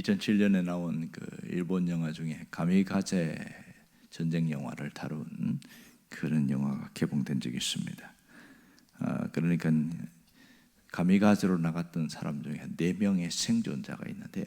2007년에 나온 그 일본 영화 중에 가미가제 전쟁 영화를 다룬 그런 영화가 개봉된 적이 있습니다. 아, 그러니까 가미가제로 나갔던 사람 중에 네 명의 생존자가 있는데요.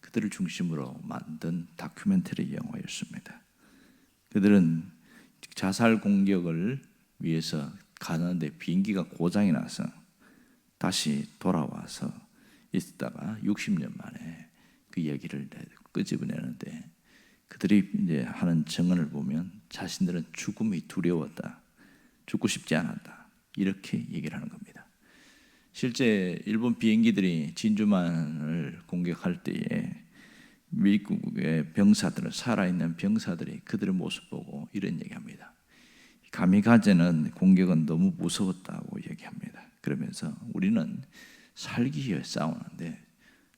그들을 중심으로 만든 다큐멘터리 영화였습니다. 그들은 자살 공격을 위해서 가는데 비행기가 고장이 나서 다시 돌아와서 있다가 60년 만에 그 얘기를 끄집어내는데 그들이 이제 하는 증언을 보면 자신들은 죽음이 두려웠다. 죽고 싶지 않았다. 이렇게 얘기를 하는 겁니다. 실제 일본 비행기들이 진주만을 공격할 때에 미국의 병사들은 살아있는 병사들이 그들의 모습 보고 이런 얘기합니다. 가미가제는 공격은 너무 무서웠다고 얘기합니다. 그러면서 우리는 살기 위해 싸우는데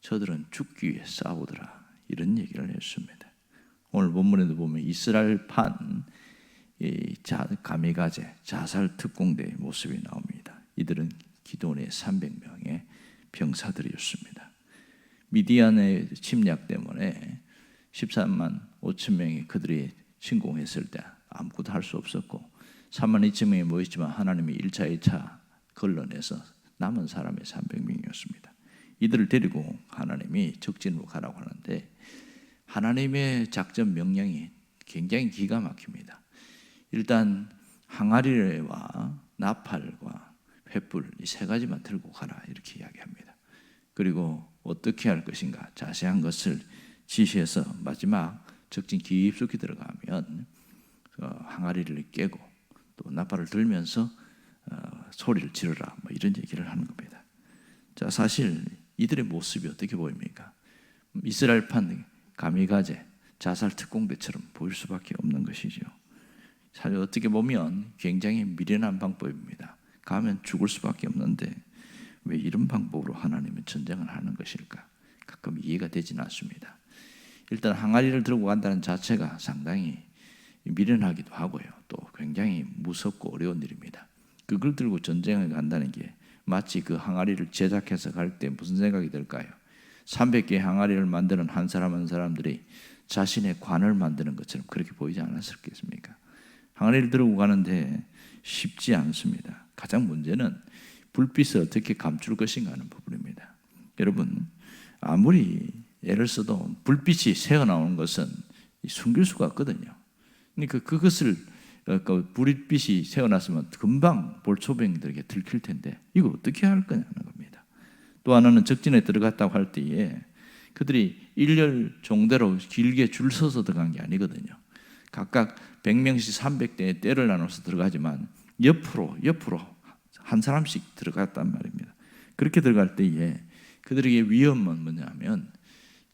저들은 죽기 위해 싸우더라 이런 얘기를 했습니다. 오늘 본문에도 보면 이스라엘판 이 자, 가미가제 자살 특공대의 모습이 나옵니다. 이들은 기도원의 300명의 병사들이었습니다. 미디안의 침략 때문에 13만 5천 명이 그들이 침공했을 때 아무것도 할 수 없었고 3만 2천 명이 모였지만 하나님이 1차, 2차 걸러내서 남은 사람이 300명이었습니다. 이들을 데리고 하나님이 적진으로 가라고 하는데 하나님의 작전 명령이 굉장히 기가 막힙니다. 일단 항아리와 나팔과 횃불 이 세 가지만 들고 가라 이렇게 이야기합니다. 그리고 어떻게 할 것인가 자세한 것을 지시해서 마지막 적진 깊숙이 들어가면 어, 항아리를 깨고 또 나팔을 들면서 어, 소리를 지르라 뭐 이런 얘기를 하는 겁니다. 자 사실 이들의 모습이 어떻게 보입니까? 이스라엘판 가미가제 자살 특공대처럼 보일 수밖에 없는 것이죠. 사실 어떻게 보면 굉장히 미련한 방법입니다. 가면 죽을 수밖에 없는데 왜 이런 방법으로 하나님은 전쟁을 하는 것일까? 가끔 이해가 되지는 않습니다. 일단 항아리를 들고 간다는 자체가 상당히 미련하기도 하고요. 또 굉장히 무섭고 어려운 일입니다. 그걸 들고 전쟁을 간다는 게 마치 그 항아리를 제작해서 갈 때 무슨 생각이 들까요? 300개의 항아리를 만드는 한 사람 한 사람들이 자신의 관을 만드는 것처럼 그렇게 보이지 않았을겠습니까? 항아리를 들고 가는데 쉽지 않습니다. 가장 문제는 불빛을 어떻게 감출 것인가 하는 부분입니다. 여러분, 아무리 애를 써도 불빛이 새어나오는 것은 숨길 수가 없거든요. 그러니까 그것을 그 불빛이 새어났으면 금방 볼초병들에게 들킬 텐데 이거 어떻게 할 거냐는 겁니다. 또 하나는 적진에 들어갔다고 할 때에 그들이 일렬 종대로 길게 줄 서서 들어간 게 아니거든요. 각각 100명씩 300대에 때를 나눠서 들어가지만 옆으로 옆으로 한 사람씩 들어갔단 말입니다. 그렇게 들어갈 때에 그들에게 위험은 뭐냐면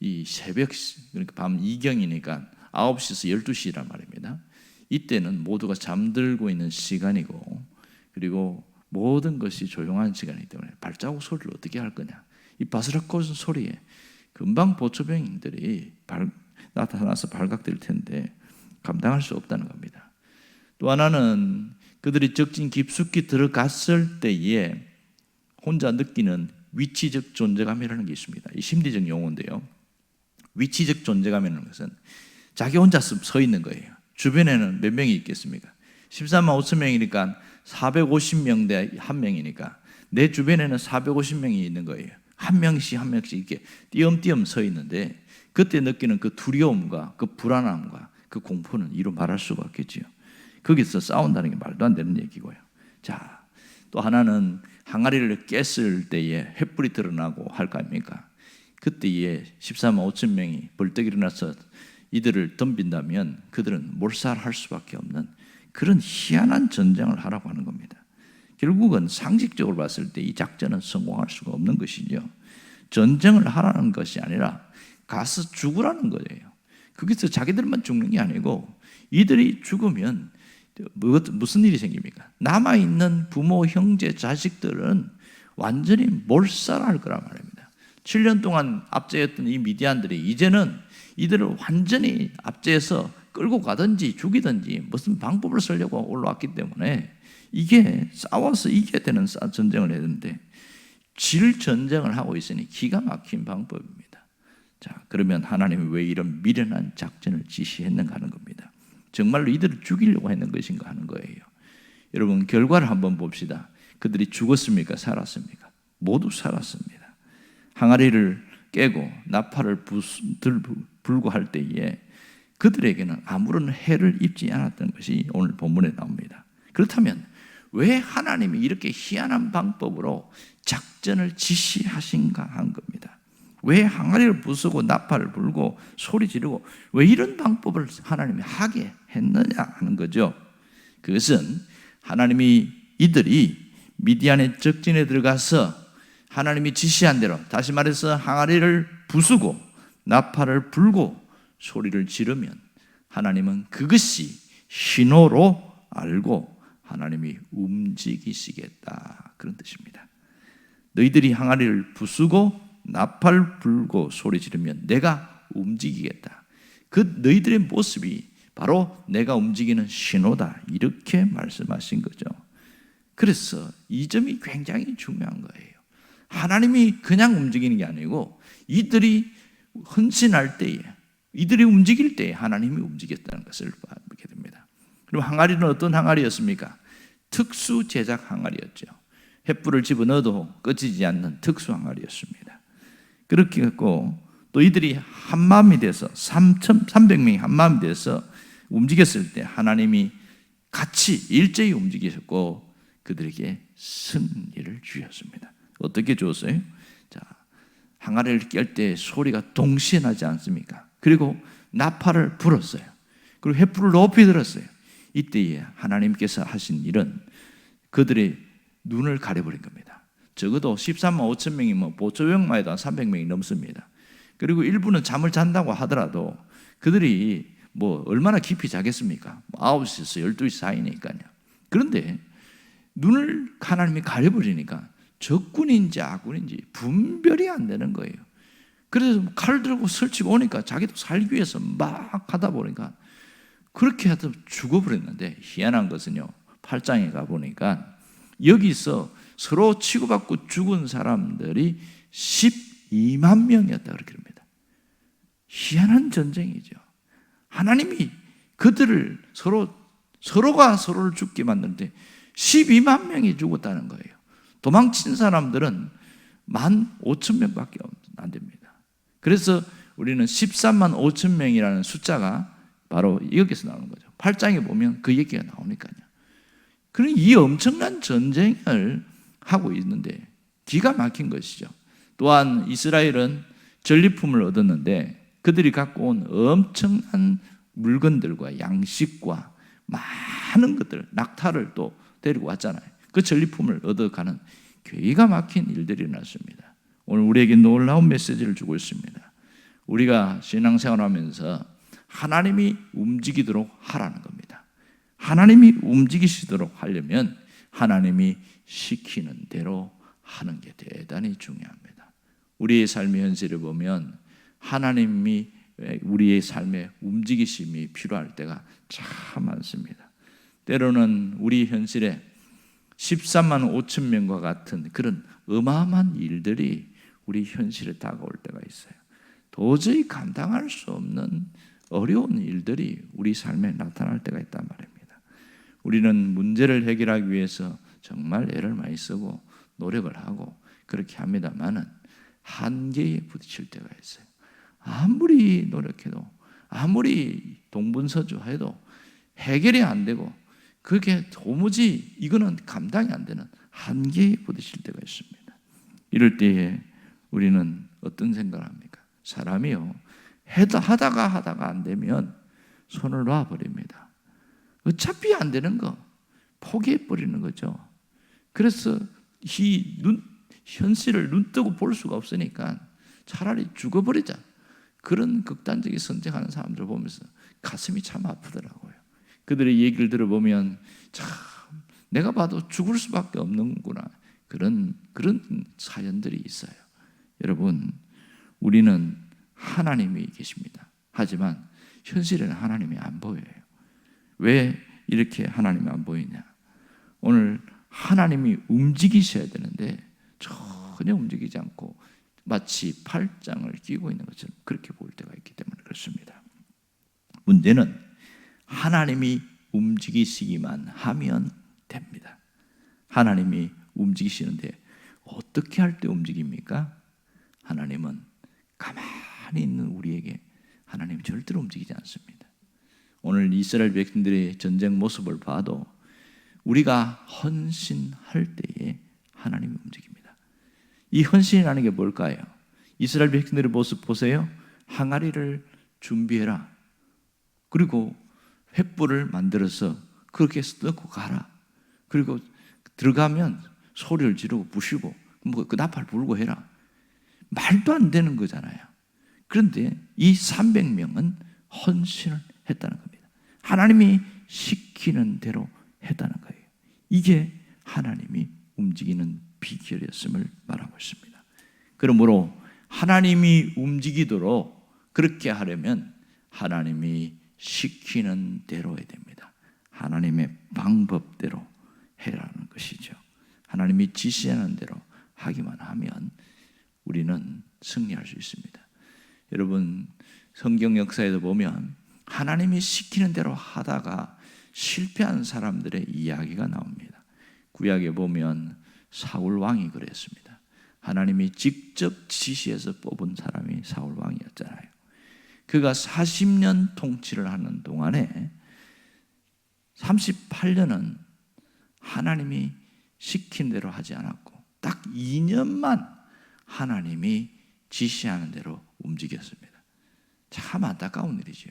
이 새벽 그러니까 밤 2경이니까 9시에서 12시란 말입니다. 이때는 모두가 잠들고 있는 시간이고 그리고 모든 것이 조용한 시간이기 때문에 발자국 소리를 어떻게 할 거냐. 이 바스락거리는 소리에 금방 보초병들이 나타나서 발각될 텐데 감당할 수 없다는 겁니다. 또 하나는 그들이 적진 깊숙이 들어갔을 때에 혼자 느끼는 위치적 존재감이라는 게 있습니다. 이 심리적 용어인데요. 위치적 존재감이라는 것은 자기 혼자 서 있는 거예요. 주변에는 몇 명이 있겠습니까? 13만 5천 명이니까 450명 대 한 명이니까 내 주변에는 450명이 있는 거예요. 한 명씩 한 명씩 이렇게 띄엄띄엄 서 있는데 그때 느끼는 그 두려움과 그 불안함과 그 공포는 이루 말할 수가 없겠지요. 거기서 싸운다는 게 말도 안 되는 얘기고요. 자, 또 하나는 항아리를 깼을 때에 횃불이 드러나고 할 거 아닙니까? 그때에 14만 5천 명이 벌떡 일어나서 이들을 덤빈다면 그들은 몰살할 수밖에 없는 그런 희한한 전쟁을 하라고 하는 겁니다. 결국은 상식적으로 봤을 때 이 작전은 성공할 수가 없는 것이죠. 전쟁을 하라는 것이 아니라 가서 죽으라는 거예요. 거기서 자기들만 죽는 게 아니고 이들이 죽으면 무슨 일이 생깁니까? 남아있는 부모, 형제, 자식들은 완전히 몰살할 거란 말입니다. 7년 동안 압제했던 이 미디안들이 이제는 이들을 완전히 압제해서 끌고 가든지 죽이든지 무슨 방법을 쓰려고 올라왔기 때문에 이게 싸워서 이겨야 되는 전쟁을 했는데 질 전쟁을 하고 있으니 기가 막힌 방법입니다. 자, 그러면 하나님이 왜 이런 미련한 작전을 지시했는가 하는 겁니다. 정말로 이들을 죽이려고 했는 것인가 하는 거예요. 여러분 결과를 한번 봅시다. 그들이 죽었습니까? 살았습니까? 모두 살았습니다. 항아리를 깨고 나팔을 불고 할 때에 그들에게는 아무런 해를 입지 않았던 것이 오늘 본문에 나옵니다. 그렇다면 왜 하나님이 이렇게 희한한 방법으로 작전을 지시하신가 한 겁니다. 왜 항아리를 부수고 나팔을 불고 소리 지르고 왜 이런 방법을 하나님이 하게 했느냐 하는 거죠. 그것은 하나님이 이들이 미디안의 적진에 들어가서 하나님이 지시한 대로 다시 말해서 항아리를 부수고 나팔을 불고 소리를 지르면 하나님은 그것이 신호로 알고 하나님이 움직이시겠다 그런 뜻입니다. 너희들이 항아리를 부수고 나팔 불고 소리 지르면 내가 움직이겠다. 그 너희들의 모습이 바로 내가 움직이는 신호다. 이렇게 말씀하신 거죠. 그래서 이 점이 굉장히 중요한 거예요. 하나님이 그냥 움직이는 게 아니고 이들이 헌신할 때에 이들이 움직일 때에 하나님이 움직였다는 것을 보게 됩니다. 그럼 항아리는 어떤 항아리였습니까? 특수 제작 항아리였죠. 횃불을 집어넣어도 꺼지지 않는 특수 항아리였습니다. 그렇게 했고 또 이들이 한 마음이 돼서 3,300명이 한 마음이 돼서 움직였을 때 하나님이 같이 일제히 움직이셨고 그들에게 승리를 주셨습니다. 어떻게 주었어요? 자, 항아리를 깰 때 소리가 동시에 나지 않습니까? 그리고 나팔을 불었어요. 그리고 횃불을 높이 들었어요. 이때에 하나님께서 하신 일은 그들의 눈을 가려버린 겁니다. 적어도 13만 5천 명이면 뭐 보초병만 해도 300명이 넘습니다. 그리고 일부는 잠을 잔다고 하더라도 그들이 뭐 얼마나 깊이 자겠습니까? 9시에서 뭐 12시 사이니까요. 그런데 눈을 하나님이 가려버리니까 적군인지 아군인지 분별이 안 되는 거예요. 그래서 칼 들고 설치고 오니까 자기도 살기 위해서 막 하다 보니까 그렇게 하다 죽어버렸는데 희한한 것은요. 8장에 가보니까 여기서 서로 치고받고 죽은 사람들이 12만 명이었다 그렇게 합니다. 희한한 전쟁이죠. 하나님이 그들을 서로 서로가 서로를 죽게 만드는데 12만 명이 죽었다는 거예요. 도망친 사람들은 만 5천 명밖에 안 됩니다. 그래서 우리는 13만 5천 명이라는 숫자가 바로 여기서 나오는 거죠. 8장에 보면 그 얘기가 나오니까요. 그런 이 엄청난 전쟁을 하고 있는데 기가 막힌 것이죠. 또한 이스라엘은 전리품을 얻었는데 그들이 갖고 온 엄청난 물건들과 양식과 많은 것들, 낙타를 또 데리고 왔잖아요. 그 전리품을 얻어가는 괴가 막힌 일들이 났습니다. 오늘 우리에게 놀라운 메시지를 주고 있습니다. 우리가 신앙생활 하면서 하나님이 움직이도록 하라는 겁니다. 하나님이 움직이시도록 하려면 하나님이 시키는 대로 하는 게 대단히 중요합니다. 우리의 삶의 현실을 보면 하나님이 우리의 삶에 움직이심이 필요할 때가 참 많습니다. 때로는 우리 현실에 13만 5천 명과 같은 그런 어마어마한 일들이 우리 현실에 다가올 때가 있어요. 도저히 감당할 수 없는 어려운 일들이 우리 삶에 나타날 때가 있단 말입니다. 우리는 문제를 해결하기 위해서 정말 애를 많이 쓰고 노력을 하고 그렇게 합니다만은 한계에 부딪힐 때가 있어요. 아무리 노력해도 아무리 동분서주해도 해결이 안 되고 그게 도무지 이거는 감당이 안 되는 한계에 부딪힐 때가 있습니다. 이럴 때에 우리는 어떤 생각을 합니까? 사람이요. 하다가 하다가 안 되면 손을 놔 버립니다. 어차피 안 되는 거 포기해 버리는 거죠. 그래서 이 눈, 현실을 눈 뜨고 볼 수가 없으니까 차라리 죽어버리자. 그런 극단적인 선택하는 사람들 보면서 가슴이 참 아프더라고요. 그들의 얘기를 들어보면 참 내가 봐도 죽을 수밖에 없는구나. 그런 그런 사연들이 있어요. 여러분, 우리는 하나님이 계십니다. 하지만 현실에는 하나님이 안 보여요. 왜 이렇게 하나님이 안 보이냐? 오늘 하나님이 움직이셔야 되는데 전혀 움직이지 않고 마치 팔짱을 끼고 있는 것처럼 그렇게 보일 때가 있기 때문에 그렇습니다. 문제는 하나님이 움직이시기만 하면 됩니다. 하나님이 움직이시는데 어떻게 할 때 움직입니까? 하나님은 가만히 있는 우리에게 하나님 절대로 움직이지 않습니다. 오늘 이스라엘 백성들의 전쟁 모습을 봐도 우리가 헌신할 때에 하나님이 움직입니다. 이 헌신이라는 게 뭘까요? 이스라엘 백성들의 모습 보세요. 항아리를 준비해라. 그리고 횃불을 만들어서 그렇게 넣고 가라. 그리고 들어가면 소리를 지르고 부시고 뭐그 나팔 불고 해라. 말도 안 되는 거잖아요. 그런데 이 300명은 헌신을 했다는 겁니다. 하나님이 시키는 대로 했다는 거예요. 이게 하나님이 움직이는 비결이었음을 말하고 있습니다. 그러므로 하나님이 움직이도록 그렇게 하려면 하나님이 시키는 대로 해야 됩니다. 하나님의 방법대로 해라는 것이죠. 하나님이 지시하는 대로 하기만 하면 우리는 승리할 수 있습니다. 여러분 성경 역사에도 보면 하나님이 시키는 대로 하다가 실패한 사람들의 이야기가 나옵니다. 구약에 보면 사울 왕이 그랬습니다. 하나님이 직접 지시해서 뽑은 사람이 사울 왕이었잖아요. 그가 40년 통치를 하는 동안에 38년은 하나님이 시킨 대로 하지 않았고 딱 2년만 하나님이 지시하는 대로 움직였습니다. 참 안타까운 일이죠.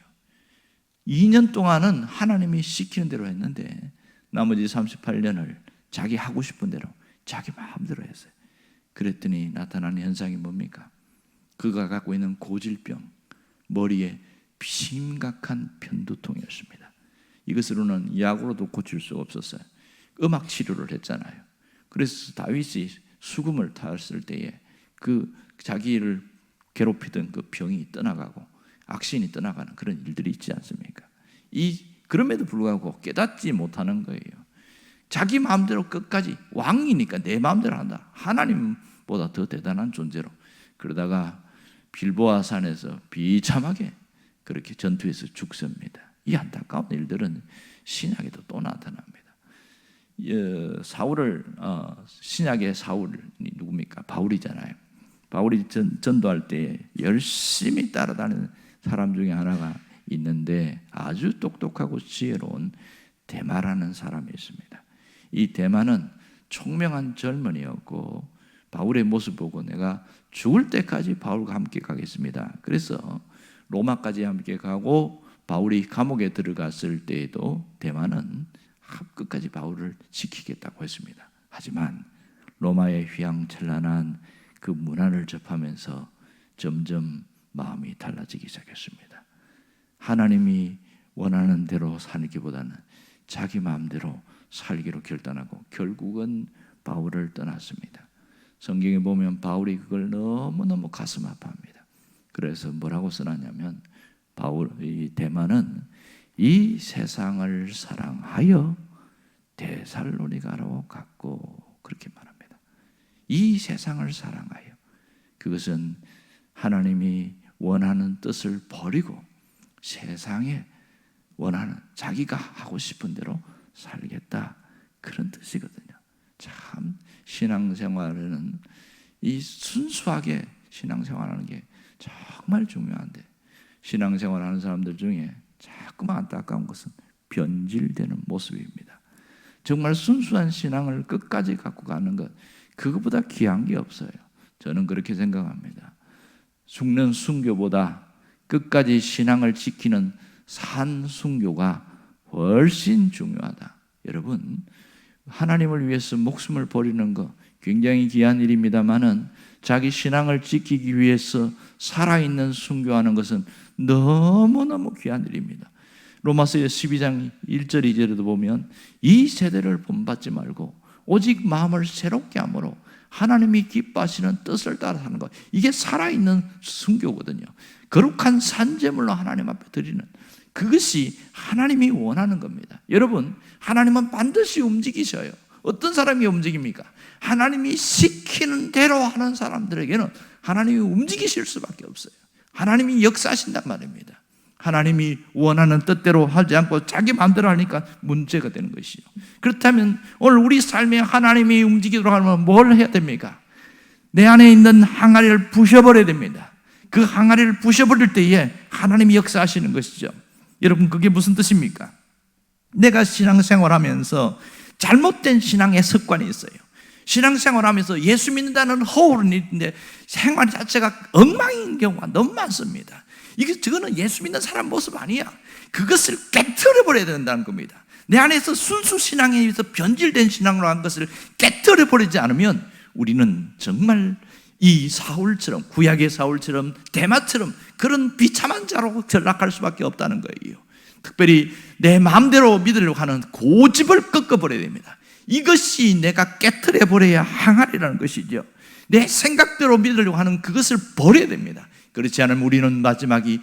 2년 동안은 하나님이 시키는 대로 했는데 나머지 38년을 자기 하고 싶은 대로 자기 마음대로 했어요. 그랬더니 나타나는 현상이 뭡니까? 그가 갖고 있는 고질병, 머리에 심각한 편두통이었습니다. 이것으로는 약으로도 고칠 수가 없었어요. 음악 치료를 했잖아요. 그래서 다윗이 수금을 탔을 때에 그 자기를 괴롭히던 그 병이 떠나가고 악신이 떠나가는 그런 일들이 있지 않습니까? 이 그럼에도 불구하고 깨닫지 못하는 거예요. 자기 마음대로 끝까지 왕이니까 내 마음대로 한다. 하나님보다 더 대단한 존재로 그러다가 빌보아 산에서 비참하게 그렇게 전투에서 죽습니다. 이 안타까운 일들은 신약에도 또 나타납니다. 어, 사울을 어, 신약의 사울이 누굽니까? 바울이잖아요. 바울이 전, 전도할 때 열심히 따라다니는 사람 중에 하나가 있는데 아주 똑똑하고 지혜로운 대마라는 사람이 있습니다. 이 대마는 총명한 젊은이였고 바울의 모습 보고 내가 죽을 때까지 바울과 함께 가겠습니다. 그래서 로마까지 함께 가고 바울이 감옥에 들어갔을 때에도 대마는 끝까지 바울을 지키겠다고 했습니다. 하지만 로마의 휘황찬란한 그 문화를 접하면서 점점 마음이 달라지기 시작했습니다. 하나님이 원하는 대로 살기보다는 자기 마음대로 살기로 결단하고 결국은 바울을 떠났습니다. 성경에 보면 바울이 그걸 너무너무 가슴 아파합니다. 그래서 뭐라고 써놨냐면 바울 이 대만은 이 세상을 사랑하여 데살로니가로 갔고 그렇게 말합니다. 이 세상을 사랑하여 그것은 하나님이 원하는 뜻을 버리고 세상에 원하는 자기가 하고 싶은 대로 살겠다 그런 뜻이거든요. 참 신앙생활은 이 순수하게 신앙생활하는 게 정말 중요한데 신앙생활하는 사람들 중에 자꾸만 안타까운 것은 변질되는 모습입니다. 정말 순수한 신앙을 끝까지 갖고 가는 것 그것보다 귀한 게 없어요. 저는 그렇게 생각합니다. 죽는 순교보다 끝까지 신앙을 지키는 산 순교가 훨씬 중요하다. 여러분, 하나님을 위해서 목숨을 버리는 것 굉장히 귀한 일입니다만은 자기 신앙을 지키기 위해서 살아있는 순교하는 것은 너무너무 귀한 일입니다. 로마서 12장 1절 2절에도 보면 이 세대를 본받지 말고 오직 마음을 새롭게 함으로 하나님이 기뻐하시는 뜻을 따라 사는 것. 이게 살아있는 순교거든요. 거룩한 산재물로 하나님 앞에 드리는 그것이 하나님이 원하는 겁니다. 여러분, 하나님은 반드시 움직이셔요. 어떤 사람이 움직입니까? 하나님이 시키는 대로 하는 사람들에게는 하나님이 움직이실 수밖에 없어요. 하나님이 역사하신단 말입니다. 하나님이 원하는 뜻대로 하지 않고 자기 마음대로 하니까 문제가 되는 것이죠. 그렇다면 오늘 우리 삶에 하나님이 움직이도록 하면 뭘 해야 됩니까? 내 안에 있는 항아리를 부셔버려야 됩니다. 그 항아리를 부셔버릴 때에 하나님이 역사하시는 것이죠. 여러분, 그게 무슨 뜻입니까? 내가 신앙생활 하면서 잘못된 신앙의 습관이 있어요. 신앙생활 하면서 예수 믿는다는 허울은 있는데 생활 자체가 엉망인 경우가 너무 많습니다. 이게 저거는 예수 믿는 사람 모습 아니야. 그것을 깨뜨려 버려야 된다는 겁니다. 내 안에서 순수 신앙에 의해서 변질된 신앙으로 한 것을 깨뜨려 버리지 않으면 우리는 정말 이 사울처럼 구약의 사울처럼 대마처럼 그런 비참한 자로 전락할 수밖에 없다는 거예요. 특별히 내 마음대로 믿으려고 하는 고집을 꺾어버려야 됩니다. 이것이 내가 깨뜨려 버려야 항아리라는 것이죠. 내 생각대로 믿으려고 하는 그것을 버려야 됩니다. 그렇지 않으면 우리는 마지막이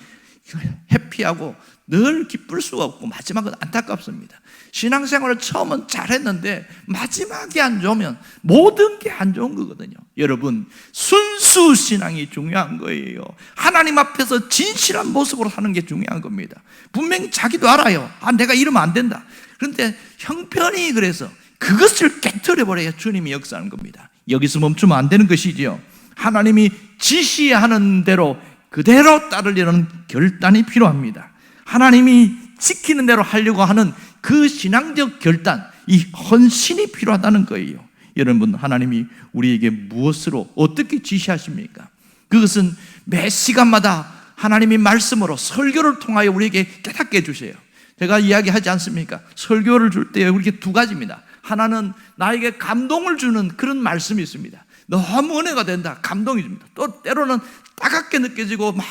해피하고 늘 기쁠 수가 없고 마지막은 안타깝습니다. 신앙생활을 처음은 잘했는데 마지막이 안 좋으면 모든 게 안 좋은 거거든요. 여러분 순수 신앙이 중요한 거예요. 하나님 앞에서 진실한 모습으로 사는 게 중요한 겁니다. 분명히 자기도 알아요. 아 내가 이러면 안 된다. 그런데 형편이 그래서 그것을 깨뜨려 버려야 주님이 역사하는 겁니다. 여기서 멈추면 안 되는 것이지요. 하나님이 지시하는 대로 그대로 따르려는 결단이 필요합니다. 하나님이 지키는 대로 하려고 하는 그 신앙적 결단, 이 헌신이 필요하다는 거예요. 여러분, 하나님이 우리에게 무엇으로 어떻게 지시하십니까? 그것은 매 시간마다 하나님이 말씀으로 설교를 통하여 우리에게 깨닫게 해주세요. 제가 이야기하지 않습니까? 설교를 줄 때 우리에게 두 가지입니다. 하나는 나에게 감동을 주는 그런 말씀이 있습니다. 너무 은혜가 된다. 감동이 줍니다. 또 때로는 따갑게 느껴지고 막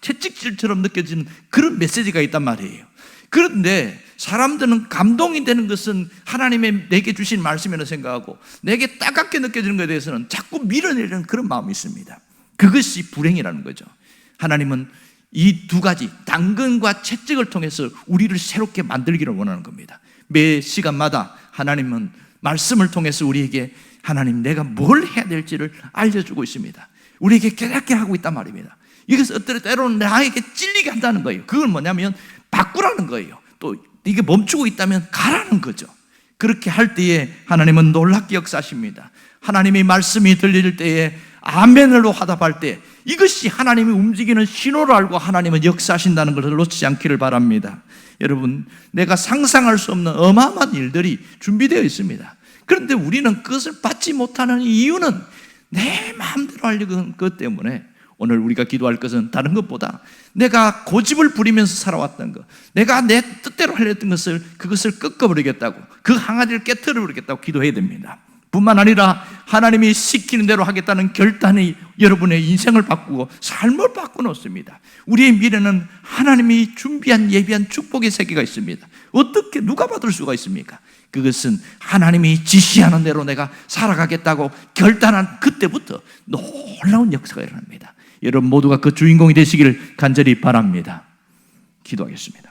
채찍질처럼 느껴지는 그런 메시지가 있단 말이에요. 그런데 사람들은 감동이 되는 것은 하나님의 내게 주신 말씀이라 생각하고 내게 따갑게 느껴지는 것에 대해서는 자꾸 밀어내려는 그런 마음이 있습니다. 그것이 불행이라는 거죠. 하나님은 이 두 가지 당근과 채찍을 통해서 우리를 새롭게 만들기를 원하는 겁니다. 매 시간마다 하나님은 말씀을 통해서 우리에게 하나님 내가 뭘 해야 될지를 알려주고 있습니다. 우리에게 깨닫게 하고 있단 말입니다. 이것을 때로는 나에게 찔리게 한다는 거예요. 그건 뭐냐면 바꾸라는 거예요. 또 이게 멈추고 있다면 가라는 거죠. 그렇게 할 때에 하나님은 놀랍게 역사하십니다. 하나님의 말씀이 들릴 때에 아멘으로 화답할 때 이것이 하나님이 움직이는 신호를 알고 하나님은 역사하신다는 것을 놓치지 않기를 바랍니다. 여러분, 내가 상상할 수 없는 어마어마한 일들이 준비되어 있습니다. 그런데 우리는 그것을 받지 못하는 이유는 내 마음대로 하려고 하는 것 때문에 오늘 우리가 기도할 것은 다른 것보다 내가 고집을 부리면서 살아왔던 것, 내가 내 뜻대로 하려 했던 것을 그것을 꺾어버리겠다고 그 항아리를 깨뜨려 버리겠다고 기도해야 됩니다. 뿐만 아니라 하나님이 시키는 대로 하겠다는 결단이 여러분의 인생을 바꾸고 삶을 바꿔놓습니다. 우리의 미래는 하나님이 준비한 예비한 축복의 세계가 있습니다. 어떻게 누가 받을 수가 있습니까? 그것은 하나님이 지시하는 대로 내가 살아가겠다고 결단한 그때부터 놀라운 역사가 일어납니다. 여러분 모두가 그 주인공이 되시기를 간절히 바랍니다. 기도하겠습니다.